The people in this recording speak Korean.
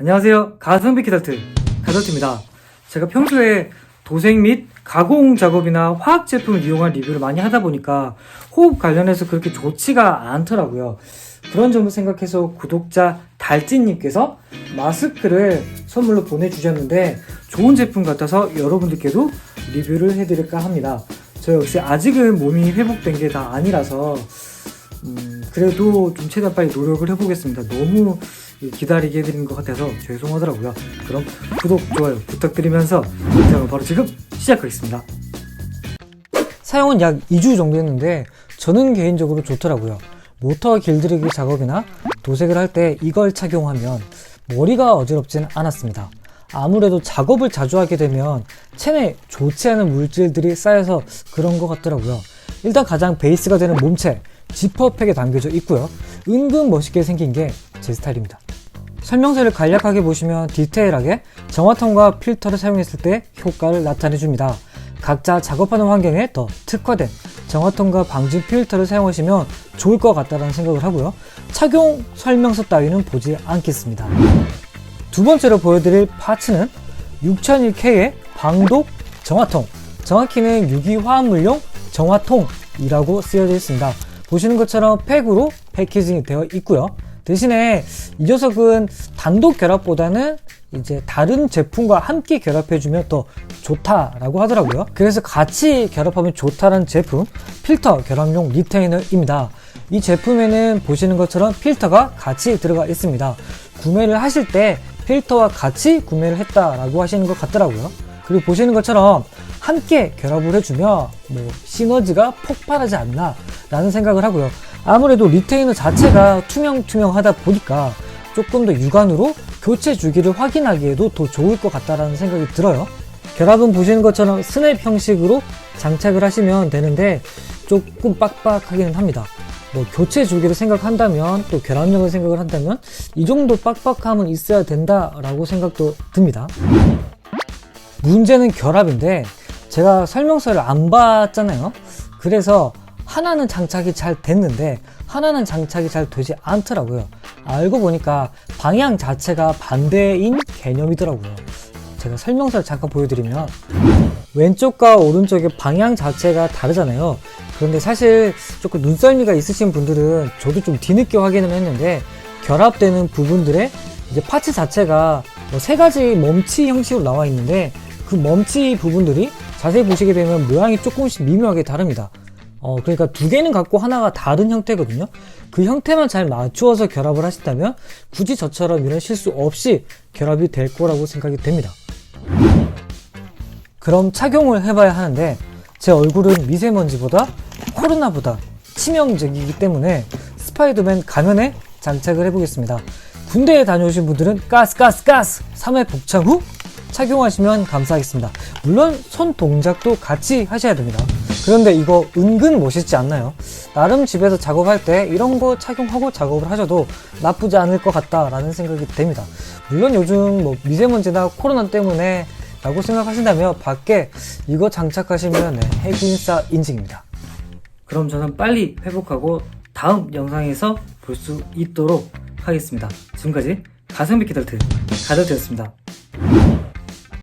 안녕하세요. 가성비 키덜트 가덜트입니다. 제가 평소에 도색 및 가공 작업이나 화학 제품을 이용한 리뷰를 많이 하다 보니까 호흡 관련해서 그렇게 좋지가 않더라고요. 그런 점을 생각해서 구독자 달찐님께서 마스크를 선물로 보내주셨는데 좋은 제품 같아서 여러분들께도 리뷰를 해드릴까 합니다. 저 역시 아직은 몸이 회복된 게 다 아니라서 음, 그래도 좀 최대한 빨리 노력을 해보겠습니다. 너무 기다리게 해드린 것 같아서 죄송하더라고요. 그럼 구독, 좋아요 부탁드리면서 영상을 바로 지금 시작하겠습니다. 사용은 약 2주 정도 했는데 저는 개인적으로 좋더라고요. 모터 길들이기 작업이나 도색을 할 때 이걸 착용하면 머리가 어지럽진 않았습니다. 아무래도 작업을 자주 하게 되면 체내에 좋지 않은 물질들이 쌓여서 그런 것 같더라고요. 일단 가장 베이스가 되는 몸체, 지퍼팩에 담겨져 있고요. 은근 멋있게 생긴 게 제 스타일입니다. 설명서를 간략하게 보시면 디테일하게 정화통과 필터를 사용했을 때 효과를 나타내 줍니다. 각자 작업하는 환경에 더 특화된 정화통과 방진 필터를 사용하시면 좋을 것 같다는 생각을 하고요. 착용 설명서 따위는 보지 않겠습니다. 두 번째로 보여드릴 파츠는 6001K의 방독 정화통. 정확히는 유기화합물용 정화통이라고 쓰여져 있습니다. 보시는 것처럼 팩으로 패키징이 되어 있고요. 대신에 이 녀석은 단독 결합보다는 이제 다른 제품과 함께 결합해주면 더 좋다라고 하더라고요. 그래서 같이 결합하면 좋다는 제품 필터 결합용 리테이너입니다. 이 제품에는 보시는 것처럼 필터가 같이 들어가 있습니다. 구매를 하실 때 필터와 같이 구매를 했다라고 하시는 것 같더라고요. 그리고 보시는 것처럼 함께 결합을 해주면 뭐 시너지가 폭발하지 않나 라는 생각을 하고요. 아무래도 리테이너 자체가 투명투명하다 보니까 조금 더 육안으로 교체 주기를 확인하기에도 더 좋을 것 같다라는 생각이 들어요. 결합은 보시는 것처럼 스냅 형식으로 장착을 하시면 되는데 조금 빡빡하기는 합니다. 뭐 교체 주기를 생각한다면 또 결합력을 생각을 한다면 이 정도 빡빡함은 있어야 된다라고 생각도 듭니다. 문제는 결합인데 제가 설명서를 안 봤잖아요. 그래서 하나는 장착이 잘 됐는데 하나는 장착이 잘 되지 않더라고요. 알고 보니까 방향 자체가 반대인 개념이더라고요. 제가 설명서를 잠깐 보여드리면 왼쪽과 오른쪽의 방향 자체가 다르잖아요. 그런데 사실 조금 눈썰미가 있으신 분들은 저도 좀 뒤늦게 확인을 했는데 결합되는 부분들의 이제 파츠 자체가 뭐 세 가지 멈치 형식으로 나와 있는데 그 멈치 부분들이 자세히 보시게 되면 모양이 조금씩 미묘하게 다릅니다. 어, 그러니까 두 개는 갖고 하나가 다른 형태거든요. 그 형태만 잘 맞추어서 결합을 하신다면 굳이 저처럼 이런 실수 없이 결합이 될 거라고 생각이 됩니다. 그럼 착용을 해봐야 하는데 제 얼굴은 미세먼지보다 코로나보다 치명적이기 때문에 스파이더맨 가면에 장착을 해보겠습니다. 군대에 다녀오신 분들은 가스 가스 가스 3회 복창 후 착용하시면 감사하겠습니다. 물론 손 동작도 같이 하셔야 됩니다. 그런데 이거 은근 멋있지 않나요? 나름 집에서 작업할 때 이런 거 착용하고 작업을 하셔도 나쁘지 않을 것 같다라는 생각이 됩니다. 물론 요즘 뭐 미세먼지나 코로나 때문에 라고 생각하신다면 밖에 이거 장착하시면 네, 핵인싸 인증입니다. 그럼 저는 빨리 회복하고 다음 영상에서 볼 수 있도록 하겠습니다. 지금까지 가성비 키덜트 가덜트였습니다.